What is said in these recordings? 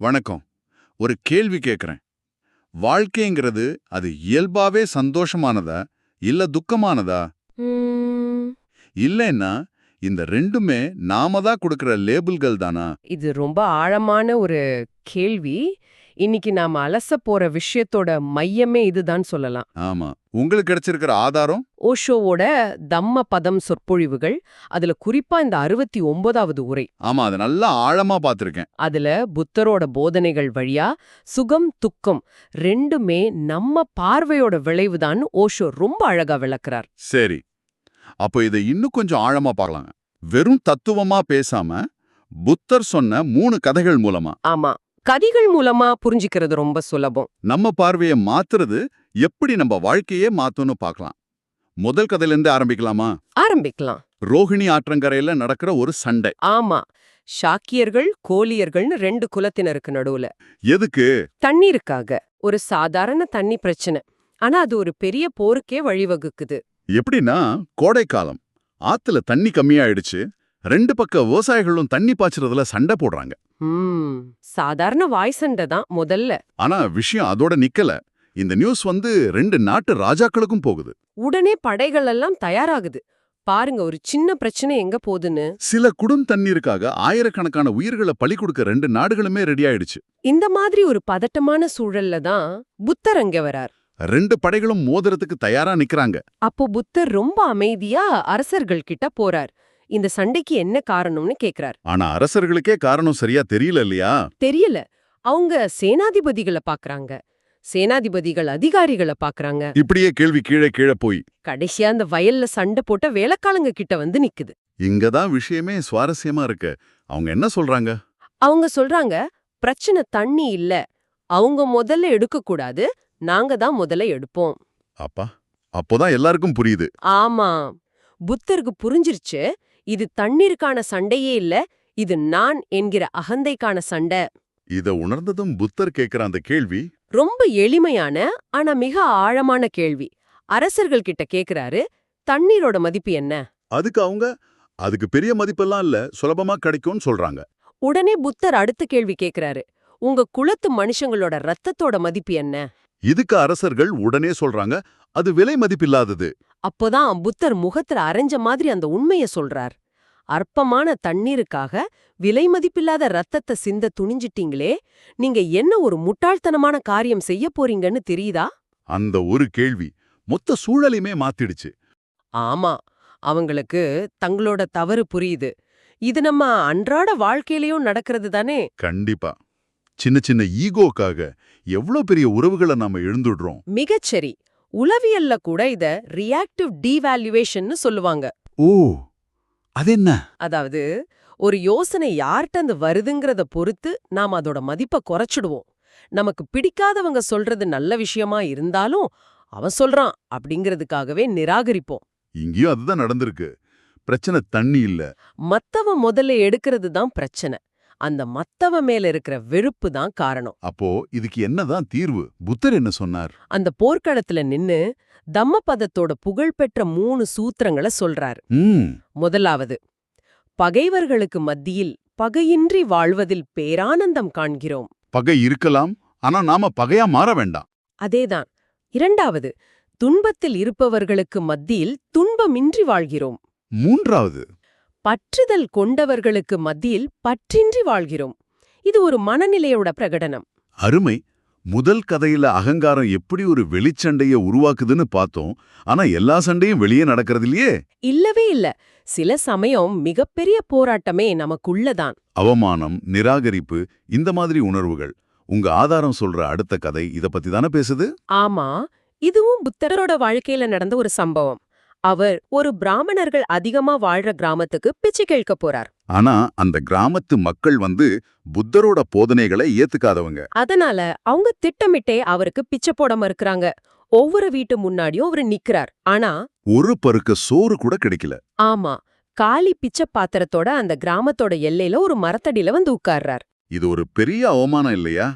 வணக்கம். ஒரு கேள்வி கேட்குறேன் வாழ்க்கைங்கிறது அது இயல்பாவே சந்தோஷமானதா இல்ல துக்கமானதா? இல்லைன்னா இந்த ரெண்டுமே நாம தான் கொடுக்கிற லேபிள்கள் தானா? இது ரொம்ப ஆழமான ஒரு கேள்வி. இன்னைக்கு நாம அலச போற விஷயத்தோட மையமே இதுதான் சொல்லலாம். ஆமா. உங்களுக்கு கிடைச்சிருக்கிற ஆதாரம்? ஓஷோவோட தம்ம பதம் சொற்பொழிவுகள் அதுல குறிப்பா இந்த அறுபத்தி ஒன்பதாவது உரை. ஆமா அதை நல்லா ஆழமா பார்த்திருக்கேன். அதுல புத்தரோட போதனைகள் வழியா சுகம் துக்கம் ரெண்டுமே நம்ம பார்வையோட விளைவுதான் ஓஷோ ரொம்ப அழகா விளக்குறார். சரி. அப்போ இதை இன்னும் கொஞ்சம் ஆழமா பார்க்கலாங்க. வெறும் தத்துவமா பேசாம புத்தர் சொன்ன மூணு கதைகள் மூலமா. ஆமா. கதிகள் மூலமா புரிஞ்சிக்கிறது ரொம்ப சுலபம். நம்ம பார்வையை மாத்துறது எப்படி நம்ம வாழ்க்கையே மாத்தும்னு பார்க்கலாம். முதல் கதையிலேருந்து ஆரம்பிக்கலாமா? ஆரம்பிக்கலாம். ரோஹிணி ஆற்றங்கரையில நடக்கிற ஒரு சண்டை. ஆமா. ஷாக்கியர்கள் கோலியர்கள்னு ரெண்டு குலத்தினருக்கு நடுவுல. எதுக்கு? தண்ணீருக்காக. ஒரு சாதாரண தண்ணி பிரச்சனை. ஆனா அது ஒரு பெரிய போருக்கே வழிவகுக்குது. எப்படின்னா கோடைக்காலம். ஆத்துல தண்ணி கம்மியாயிடுச்சு. ரெண்டு பக்க விவசாயிகளும் தண்ணி பாய்ச்சறதுல சண்டை போடுறாங்க. சாதாரண வாய் சண்டை தான் முதல்ல. ஆனா விஷயம் அதோட நிக்கல. இந்த நியூஸ் வந்து ரெண்டு நாட்டு ராஜாக்களுக்கும் போகுது. உடனே படைகள் எல்லாம் தயாராகுது. பாருங்க ஒரு சின்ன பிரச்சனை எங்க போகுதுன்னு. சில குடும் தண்ணீருக்காக ஆயிரக்கணக்கான உயிர்களை பலி கொடுக்க ரெண்டு நாடுகளுமே ரெடி ஆயிடுச்சு. இந்த மாதிரி ஒரு பதட்டமான சூழல்ல தான் புத்தர் அங்க வரார். ரெண்டு படைகளும் மோதிரத்துக்கு தயாரா நிக்கறாங்க. அப்போ புத்தர் ரொம்ப அமைதியா அரசர்கள் கிட்ட போறார். இந்த சண்டைக்கு என்ன காரணம்னு கேக்குறார். ஆனா அரசர்களுக்கே காரணம் சரியா தெரியல இல்லையா? தெரியல. அவங்க சேனாதிபதிகளை பாக்குறாங்க. சேனாதிபதிகள் அதிகாரிகளை பாக்குறாங்க. இப்படியே கேள்வி கீழே கீழே போய். கடைசியா அந்த வயல்ல சண்டை போட்ட வேலைக்காலங்க கிட்ட வந்து நிக்குது. இங்கதான் விஷயமே சுவாரஸ்யமா இருக்கு. அவங்க என்ன சொல்றாங்க? அவங்க சொல்றாங்க பிரச்சனை தண்ணி இல்ல. அவங்க முதல்ல எடுக்க கூடாது. நாங்க தான் முதல்ல எடுப்போம். அப்பா அப்போதான் எல்லாருக்கும் புரியுது. ஆமா. புத்தருக்கு புரிஞ்சிருச்சு. இது தண்ணீருக்கான சண்டையே இல்ல இது நான் என்கிற அகந்தைக்கான சண்டை. இத உணர்ந்ததும் புத்தர் கேக்குற அந்த கேள்வி ரொம்ப எளிமையான ஆனா மிக ஆழமான கேள்வி. அரசர்கள் கிட்ட கேக்குறாரு தண்ணீரோட மதிப்பு என்ன? அதுக்கு அவங்க அதுக்கு பெரிய மதிப்பெல்லாம் இல்ல சுலபமா கிடைக்கும்னு சொல்றாங்க. உடனே புத்தர் அடுத்த கேள்வி கேக்குறாரு உங்க குலத்து மனுஷங்களோட ரத்தத்தோட மதிப்பு என்ன? இதுக்கு அரசர்கள் உடனே சொல்றாங்க அது விலை மதிப்பில்லாதது. அப்போதான் புத்தர் முகத்துல அரைஞ்ச மாதிரி அந்த உண்மைய சொல்றார். அற்பமான தண்ணீருக்காக விலை மதிப்பில்லாத ரத்தத்தை சிந்த துணிஞ்சிட்டீங்களே நீங்க என்ன ஒரு முட்டாள்தனமான காரியம் செய்ய போறீங்கன்னு தெரியுதா? அந்த ஒரு கேள்வி மொத்த சூழலையுமே மாத்திடுச்சு. ஆமா அவங்களுக்கு தங்களோட தவறு புரியுது. இது நம்ம அன்றாட வாழ்க்கையிலயும் நடக்கிறது தானே? கண்டிப்பா. சின்ன சின்ன ஈகோக்காக எவ்ளோ பெரிய உறவுகளை நாம எழுந்துடுறோம். மிகச்சரி. உளவியல்ல கூட இத ரியாக்டிவ் டீவால்யூவேஷன்னு சொல்லுவாங்க. ஓ அது என்ன? அதாவது ஒரு யோசனை யார்கிட்ட இருந்து வருதுங்கிறத பொறுத்து நாம் அதோட மதிப்பை குறைச்சிடுவோம். நமக்கு பிடிக்காதவங்க சொல்றது நல்ல விஷயமா இருந்தாலும் அவன் சொல்றான் அப்படிங்கிறதுக்காகவே நிராகரிப்போம். இங்கேயும் அதுதான் நடந்திருக்கு. பிரச்சனை தண்ணி இல்ல. மத்தவன் முதல்ல எடுக்கிறது தான் பிரச்சனை. அந்த மத்தவன் மேல இருக்கிற வெறுப்பு தான் காரணம். அப்போ இதுக்கு என்னதான் தீர்வு? புத்தர் என்ன சொன்னார்? அந்த போர்க்களத்துல நின்னு தம்மபதத்தோட புகழ்பெற்ற மூணு சூத்திரங்களை சொல்றாரு. முதலாவது பகைவர்களுக்கு மத்தியில் பகையின்றி வாழ்வதில் பேரானந்தம் காண்கிறோம். பகை இருக்கலாம் ஆனா நாம பகையா மாற வேண்டாம். அதேதான். இரண்டாவது துன்பத்தில் இருப்பவர்களுக்கு மத்தியில் துன்பமின்றி வாழ்கிறோம். மூன்றாவது பற்றுதல் கொண்டவர்களுக்கு மத்தியில் பற்றின்றி வாழ்கிறோம். இது ஒரு மனநிலையோட பிரகடனம். அருமை. முதல் கதையில அகங்காரம் எப்படி ஒரு வெளிச்சண்டைய உருவாக்குதுன்னு பார்த்தோம். ஆனா எல்லா சண்டையும் வெளியே நடக்கிறது இல்லையே? இல்லவே இல்ல. சில சமயம் மிகப்பெரிய போராட்டமே நமக்குள்ளதான் அவமானம் நிராகரிப்பு இந்த மாதிரி உணர்வுகள். உங்க ஆதாரம் சொல்ற அடுத்த கதை இத பத்தி தானே பேசுது? ஆமா. இதுவும் புத்தரோட வாழ்க்கையில நடந்த ஒரு சம்பவம். அவர் ஒரு பிராமணர்கள் அதிகமா வாழ்ற கிராமத்துக்கு பிச்சை கேட்க போறார். ஆனா அந்த கிராமத்து மக்கள் வந்து புத்தரோட போதனைகளை ஏத்துக்காதவங்க. அதனால அவங்க திட்டமிட்டே அவருக்கு பிச்சை போட மறுக்கறாங்க. ஒவ்வொரு வீட்டு முன்னாடியும் அவர் நிக்கிறார். ஆனா ஒரு பருக்க சோறு கூட கிடைக்கல. ஆமா காலி பிச்சை பாத்திரத்தோட அந்த கிராமத்தோட எல்லையில ஒரு மரத்தடியில வந்து உட்கார்றார். இது ஒரு பெரிய அவமானம் இல்லையா?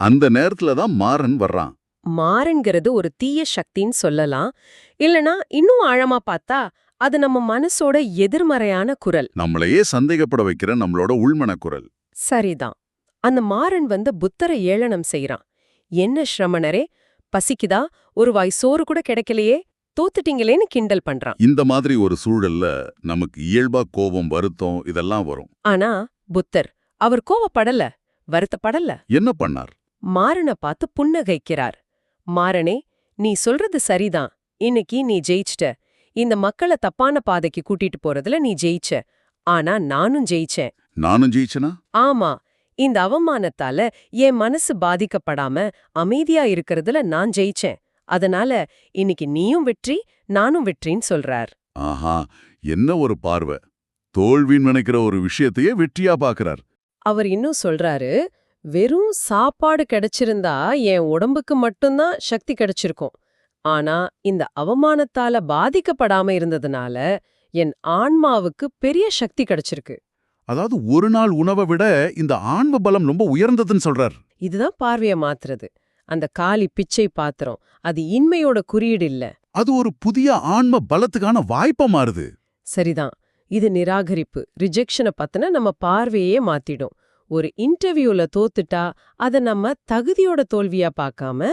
அந்த நேரத்துல தான் மாறன் வர்றான். மாறுங்கிறது ஒரு தீய சக்தின்னு சொல்லலாம். இல்லனா இன்னும் ஆழமா பார்த்தா அது நம்ம மனசோட எதிர்மறையான குரல். நம்மளையே சந்தேகப்பட வைக்கிற நம்மளோட உள்மன குரல். சரிதான். அந்த மாறன் வந்த புத்தரை ஏளனம் செய்றான். என்ன ஸ்ரமணரே பசிக்குதா? ஒரு வாய் சோறு கூட கிடைக்கலையே. தோத்துட்டீங்களேன்னு கிண்டல் பண்றான். இந்த மாதிரி ஒரு சூழல்ல நமக்கு இயல்பா கோபம் வருத்தம் இதெல்லாம் வரும். ஆனா புத்தர் அவர் கோவப்படல வருத்தப்படல. என்ன பண்ணார்? மாறனை பார்த்து புன்னகைக்கிறார். மாறனே நீ சொல்றது சரிதான். இன்னைக்கு நீ ஜெயிச்சிட்ட. இந்த மக்களை தப்பான பாதைக்கு கூட்டிட்டு போறதுல நீ ஜெயிச்ச. ஆனா நானும் ஜெயிச்சேன். நானும் ஜெயிச்சனா? ஆமா. இந்த அவமானத்தால என் மனசு பாதிக்கப்படாம அமைதியா இருக்கறதுல நான் ஜெயிச்சேன். அதனால இன்னைக்கு நீயும் வெற்றி நானும் வெற்றின்னு சொல்றார். ஆஹா என்ன ஒரு பார்வை. தோல்வின்னு நினைக்கிற ஒரு விஷயத்தையே வெற்றியா பாக்குறார். அவர் இன்னும் சொல்றாரு வெறும் சாப்பாடு கிடைச்சிருந்தா என் உடம்புக்கு மட்டும்தான் சக்தி கிடைச்சிருக்கும். ஆனா இந்த அவமானத்தால பாதிக்கப்படாம இருந்ததுனால என் ஆன்மாவுக்கு பெரிய சக்தி கிடைச்சிருக்கு. அதாவது ஒரு நாள் உணவை விட இந்த ஆன்ம பலம் ரொம்ப உயர்ந்ததுன்னு சொல்றார். இதுதான் பார்வைய மாத்துறது. அந்த காலி பிச்சை பாத்திரம் அது இன்மையோட குறியீடு இல்ல. அது ஒரு புதிய ஆன்ம பலத்துக்கான வாய்ப்பா மாறுது. சரிதான். இது நிராகரிப்பு ரிஜெக்ஷனை பத்தின நம்ம பார்வையே மாத்திடும். ஒரு இன்டர்வியூல தோத்துட்டா அத நம்ம தகுதியோட தோல்வியா பார்க்காம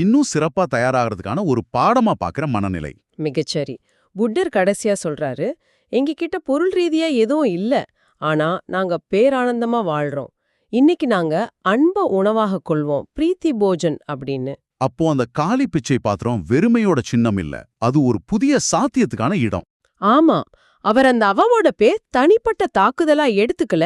இன்னும் சிறப்பா தயாராகிறதுக்கான ஒரு பாடமா பாக்குற மனநிலை. மிகச்சரி. புட்டர் கடைசியா சொல்றாரு எங்ககிட்ட பொருள் ரீதியா எதுவும் இல்ல ஆனா நாங்க பேரானந்தமா வாழ்றோம். இன்னைக்கு நாங்க அன்ப உணவாக கொள்வோம் பிரீத்தி போஜன் அப்படின்னு. அப்போ அந்த காலி பிச்சை பாத்திரம் வெறுமையோட சின்னம் இல்ல அது ஒரு புதிய சாத்தியத்துக்கான இடம். ஆமா அவர் அந்த அவவோட பேர் தனிப்பட்ட தாக்குதலா எடுத்துக்கல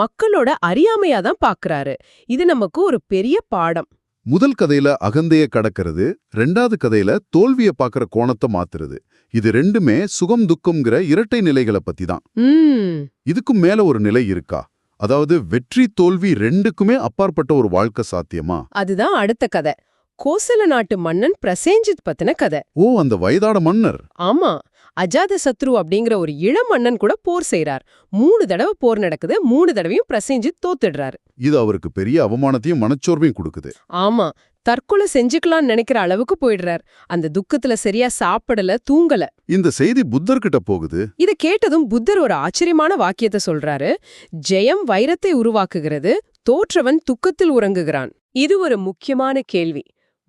மக்களோட அறியாமையா தான் பாக்குறாரு. இது நமக்கு ஒரு பெரிய பாடம். முதல் கதையில அகந்தைய கடக்கிறது ரெண்டாவது கதையில தோல்விய பாக்குற கோணத்தை மாத்துறது. இது ரெண்டுமே சுகம் துக்கம்ங்கிற இரட்டை நிலைகளை பத்தி தான். இதுக்கும் மேல ஒரு நிலை இருக்கா? அதாவது வெற்றி தோல்வி ரெண்டுக்குமே அப்பாற்பட்ட ஒரு வாழ்க்கை சாத்தியமா? அதுதான் அடுத்த கதை. கோசல நாட்டு மன்னன் பிரசேஞ்சித் பத்தின கதை. ஓ அந்த வயதாட மன்னர். ஆமா. அஜாத சத்ரு அப்படிங்கிற ஒரு இளம் மன்னன் கூட போர் செய்றார். மூணு தடவை போர் நடக்குது. மூணு தடவையும் பிரசேஞ்சித் தோத்துடுறாரு. இது அவருக்கு பெரிய அவமானத்தையும் மனச்சோர்வையும் கொடுக்குது. ஆமா. தற்கொலை செஞ்சுக்கலாம்னு நினைக்கிற அளவுக்கு போயிடுறார். அந்த துக்கத்துல சரியா சாப்பிடல தூங்கல. இந்த செய்தி புத்தர்கிட்ட போகுது. இத கேட்டதும் புத்தர் ஒரு ஆச்சரியமான வாக்கியத்தை சொல்றாரு. ஜெயம் வைரத்தை உருவாக்குகிறது. தோற்றவன் துக்கத்தில் உறங்குகிறான். இது ஒரு முக்கியமான கேள்வி.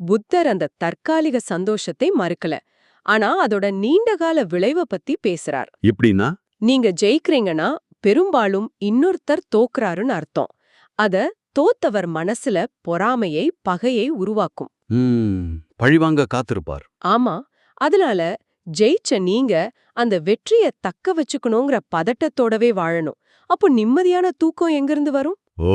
புத்தர் அந்த தற்காலிக சந்தோஷத்தை மறுக்கல. ஆனா அதோட நீண்டகால விளைவை பத்தி பேசுறார். எப்படின்னா? நீங்க ஜெயிக்கிறீங்கன்னா பெரும்பாலும் இன்னொருத்தர் தோக்குறாருன்னு அர்த்தம். அத தோத்தவர் மனசுல பொறாமையை பகையை உருவாக்கும். பழிவாங்க காத்திருப்பார். ஆமா அதனால ஜெயிச்ச நீங்க அந்த வெற்றிய தக்க வச்சுக்கணுங்கிற பதட்டத்தோடவே வாழணும். அப்போ நிம்மதியான தூக்கம் எங்கிருந்து வரும்? ஓ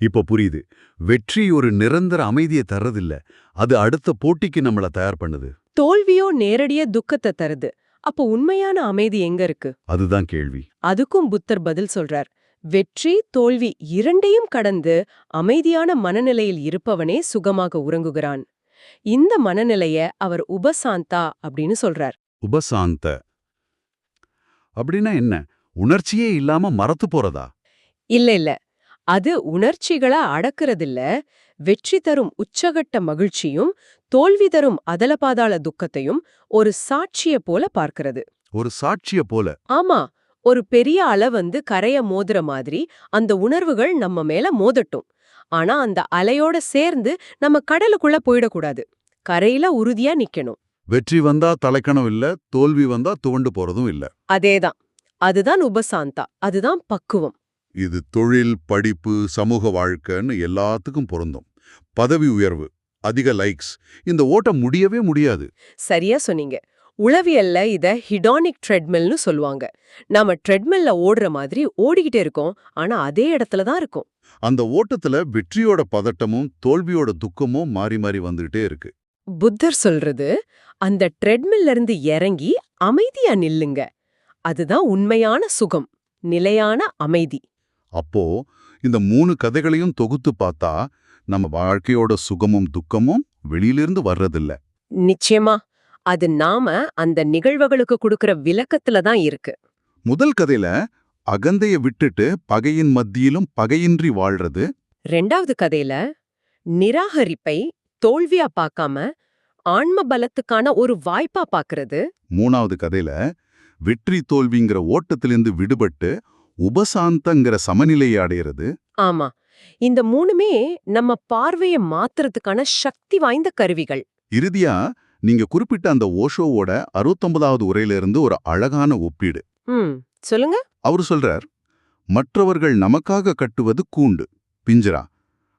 இப்ப புரியுது. வெற்றி ஒரு நிரந்தர அமைதியை தர்றதில்ல. அது அடுத்த போட்டிக்கு நம்மள தயார் பண்ணுது. தோல்வியோ நேரடிய துக்கத்தை தருது. அப்போ உண்மையான அமைதி எங்க இருக்கு? அதுதான் கேள்வி. அதுக்கும் புத்தர் பதில் சொல்றார். வெற்றி தோல்வி இரண்டையும் கடந்து அமைதியான மனநிலையில் இருப்பவனே சுகமாக உறங்குகிறான். இந்த மனநிலைய அவர் உபசாந்தா அப்படின்னு சொல்றார். உபசாந்த. அப்படின்னா என்ன? உணர்ச்சியே இல்லாம மறத்து போறதா? இல்ல இல்ல. அது உணர்ச்சிகள அடக்குறதில்ல. வெற்றி தரும் உச்சகட்ட மகிழ்ச்சியும் தோல்வி தரும் அதலபாதாள துக்கத்தையும் ஒரு சாட்சிய போல பார்க்கிறது. ஒரு சாட்சிய போல. ஆமா ஒரு பெரிய அலை வந்து கரைய மோதுற மாதிரி அந்த உணர்வுகள் நம்ம மேல மோதட்டும். ஆனா அந்த அலையோட சேர்ந்து நம்ம கடலுக்குள்ள போயிடக்கூடாது. கரையில உறுதியா நிக்கணும். வெற்றி வந்தா தலைக்கணம் இல்ல தோல்வி வந்தா துவண்டு போறதும் இல்ல. அதேதான். அதுதான் உபசாந்தா அதுதான் பக்குவம். இது தொழில் படிப்பு சமூக வாழ்க்கைன்னு எல்லாத்துக்கும் பொருந்தும். பதவி உயர்வு அதிக லைக்ஸ் இந்த ஓட்டம் முடியவே முடியாது. சரியா சொன்னீங்க. உளவியல்ல இத ஹிடானிக் ட்ரெட்மில்னு சொல்லுவாங்க. நாம ட்ரெட்மில்ல ஓடுற மாதிரி ஓடிக்கிட்டே இருக்கோம். ஆனா அதே இடத்துல தான் இருக்கோம். அந்த ஓட்டத்துல வெற்றியோட பதட்டமும் தோல்வியோட துக்கமும் மாறி மாறி வந்துகிட்டே இருக்கு. புத்தர் சொல்றது அந்த ட்ரெட்மில்ல இருந்து இறங்கி அமைதியா நில்லுங்க. அதுதான் உண்மையான சுகம் நிலையான அமைதி. அப்போ இந்த மூணு கதைகளையும் தொகுத்து பார்த்தா நம்ம வாழ்க்கையோட சுகமும் துக்கமும் வெளியிலிருந்து வர்றதில்ல. நிச்சயமா. அது நாம அந்த நிகழ்வுகளுக்கு கொடுக்கிற விளக்கத்துல தான் இருக்கு. முதல் கதையில அகந்தைய விட்டுட்டு பகையின் மத்தியிலும் பகையின்றி வாழ்றது. ரெண்டாவது கதையில நிராகரிப்பை தோல்வியா பார்க்காம ஆன்ம பலத்துக்கான ஒரு வாய்ப்பா பார்க்கறது. மூணாவது கதையில வெற்றி தோல்விங்கிற ஓட்டத்திலிருந்து விடுபட்டு உபசாந்தங்கிற சமநிலையை அடையிறது. ஆமா. இந்த மூணுமே நம்ம பார்வைய மாத்துறதுக்கான சக்தி வாய்ந்த கருவிகள். இறுதியா நீங்க குறிப்பிட்ட அந்த ஓஷோவோட அறுபத்தொன்பதாவது உரையிலிருந்து ஒரு அழகான ஒப்பீடு. சொல்லுங்க. அவர் சொல்றார் மற்றவர்கள் நமக்காக கட்டுவது கூண்டு. பிஞ்சரா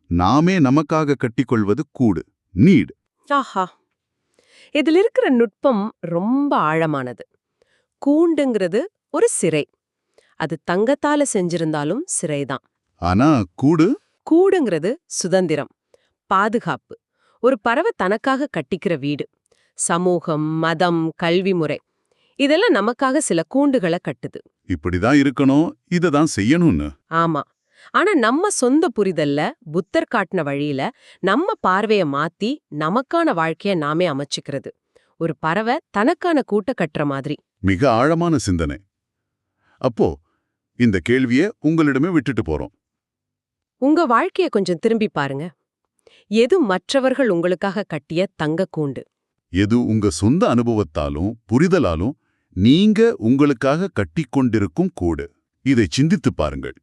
நாமே நமக்காக கட்டிக்கொள்வது கூடு நீடு. ஆஹா. இதுல இருக்கிற நுட்பம் ரொம்ப ஆழமானது. கூண்டுங்கிறது ஒரு சிறை. அது தங்கத்தால செஞ்சிருந்தாலும் சிறைதான். ஆனா கூடு? கூடுங்கிறது சுதந்திரம் பாதுகாப்பு. ஒரு பறவை தனக்காக கட்டிக்கிற வீடு சமூகம் மதம் கல்வி முறை இதெல்லாம் நமக்காக சில கூண்டுகளை கட்டுது. இப்படிதான் இருக்கணும் இதை தான் செய்யணும்னு. ஆமா. ஆனா நம்ம சொந்த புரிதல்ல புத்தர் காட்டின வழியில நம்ம பார்வைய மாத்தி நமக்கான வாழ்க்கைய நாமே அமைச்சுக்கிறது. ஒரு பறவை தனக்கான கூட்ட கட்டுற மாதிரி. மிக ஆழமான சிந்தனை. அப்போ இந்த கேள்வியை உங்களிடமே விட்டுட்டு போறோம். உங்க வாழ்க்கைய கொஞ்சம் திரும்பி பாருங்க. எது மற்றவர்கள் உங்களுக்காக கட்டிய தங்க கூண்டு? எது உங்க சொந்த அனுபவத்தாலும் புரிதலாலும் நீங்க உங்களுக்காக கட்டிக்கொண்டிருக்கும் கூடு. இதை சிந்தித்துப் பாருங்கள்.